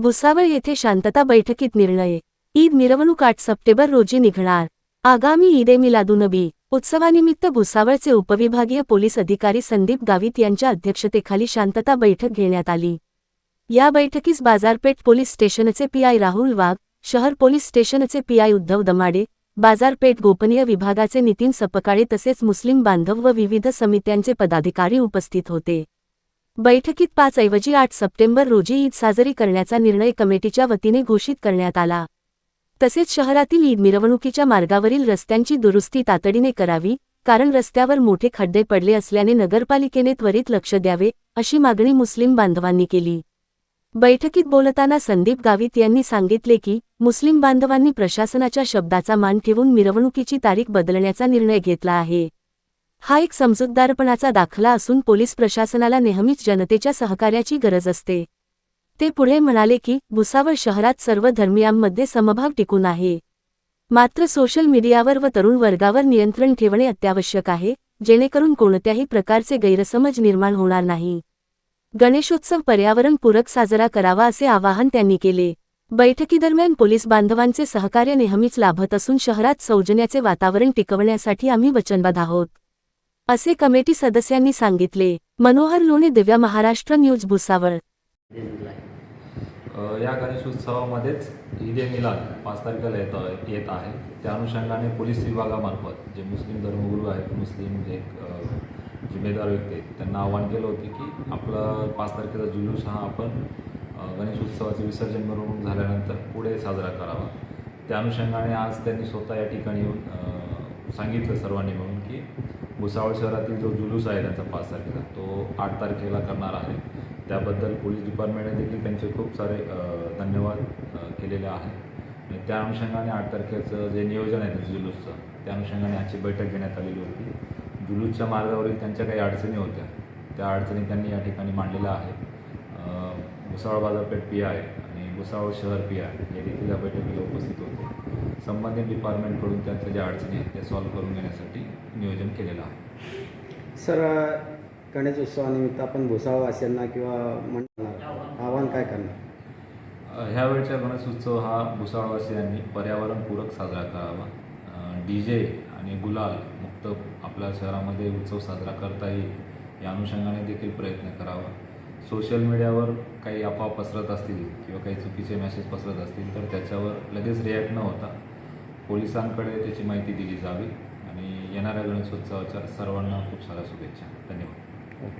भुसावळ येथे शांतता बैठकीत निर्णय. ईद मिरवणूक आठ सप्टेंबर रोजी निघणार. आगामी ईद ए मिलादुनबी उत्सवानिमित्त भुसावळचे उपविभागीय पोलीस अधिकारी संदीप गावित यांच्या अध्यक्षतेखाली शांतता बैठक घेण्यात आली. या बैठकीस बाजारपेठ पोलीस स्टेशनचे पीआय राहुल वाघ शहर पोलीस स्टेशनचे पीआय उद्धव दमाडे बाजारपेठ गोपनीय विभागाचे नितीन सपकाळे तसेच मुस्लिम बांधव व विविध समित्यांचे पदाधिकारी उपस्थित होते. बैठकीत पाच ऐवजी आठ सप्टेंबर रोजी ईद साजरी करण्याचा निर्णय कमिटीच्या वतीने घोषित करण्यात आला. तसेच शहरातील ईद मिरवणुकीच्या मार्गावरील रस्त्यांची दुरुस्ती तातडीने करावी कारण रस्त्यावर मोठे खड्डे पडले असल्याने नगरपालिकेने त्वरित लक्ष द्यावे अशी मागणी मुस्लिम बांधवांनी केली. बैठकीत बोलताना संदीप गावित यांनी सांगितले की मुस्लिम बांधवांनी प्रशासनाच्या शब्दाचा मान ठेवून मिरवणुकीची तारीख बदलण्याचा निर्णय घेतला आहे. हा एक समजूतदारपणाचा दाखला असून पोलीस प्रशासनाला नेहमीच जनतेच्या सहकार्याची गरज असते. ते पुढे म्हणाले की भुसावळ शहरात सर्व धर्मियांमध्ये समभाव टिकून आहे. मात्र सोशल मीडियावर व तरुण वर्गावर नियंत्रण ठेवणे अत्यावश्यक आहे जेणेकरून कोणत्याही प्रकारचे गैरसमज निर्माण होणार नाही. गणेशोत्सव पर्यावरणपूरक साजरा करावा असे आवाहन त्यांनी केले. बैठकीदरम्यान पोलीस बांधवांचे सहकार्य नेहमीच लाभत असून शहरात सौजन्याचे वातावरण टिकवण्यासाठी आम्ही वचनबद्ध आहोत. असे कमिटी सदस्यांनी सांगितले. मनोहर लोणे दिव्या महाराष्ट्र न्यूज भुसावळ. या गणेशोत्सवामध्येच ईद ए मिलाद पाच तारखेला येत येत आहे. त्या अनुषंगाने पोलीस विभागामार्फत जे मुस्लिम धर्मगुरू आहेत मुस्लिम जे जिम्मेदार व्यक्ती आहेत त्यांना आवाहन केलं होते की आपला पाच तारखेचा जुलूस हा आपण अ, गणेशोत्सवाचे विसर्जन मिरवणूक झाल्यानंतर पुढे साजरा करावा. त्या अनुषंगाने आज त्यांनी स्वतः या ठिकाणी येऊन सांगितलं सर्वांनी म्हणून की भुसावळ शहरातील जो जुलूस आहे त्यांचा पाच तारखेला तो आठ तारखेला करणार आहे. त्याबद्दल पोलीस डिपार्टमेंटने देखील त्यांचे खूप सारे धन्यवाद केलेले आहेत. आणि त्या अनुषंगाने आठ तारखेचं जे नियोजन आहे त्याचं जुलूसचं त्या अनुषंगाने आजची बैठक घेण्यात आलेली होती. जुलूसच्या मार्गावरील त्यांच्या काही अडचणी होत्या त्या अडचणी त्यांनी या ठिकाणी मांडलेल्या आहेत. भुसावळ बाजारपेठ पी आय आणि भुसावळ शहर पी आय हे देखील या बैठकीला उपस्थित होते. संबंधित डिपार्टमेंटकडून त्यांच्या ज्या अडचणी आहेत त्या सॉल्व्ह करून घेण्यासाठी नियोजन केलेलं आहे. सर गणेश उत्सवानिमित्त आपण भुसावळवासियांना किंवा म्हणणार आव्हान काय करणार? ह्यावेळच्या गणेश उत्सव हा भुसावळवासियांनी पर्यावरणपूरक साजरा करावा. डी जे आणि गुलाल मुक्त आपल्या शहरामध्ये उत्सव साजरा करता येईल या अनुषंगाने देखील प्रयत्न करावा. सोशल मीडियावर काही अफवा पसरत असतील किंवा काही चुकीचे मेसेज पसरत असतील तर त्याच्यावर लगेच रिॲक्ट न होता पोलिसांकडे त्याची माहिती दिली जावी. आणि येणाऱ्या गणेशोत्सवाच्या सर्वांना खूप साऱ्या शुभेच्छा. धन्यवाद. ओके.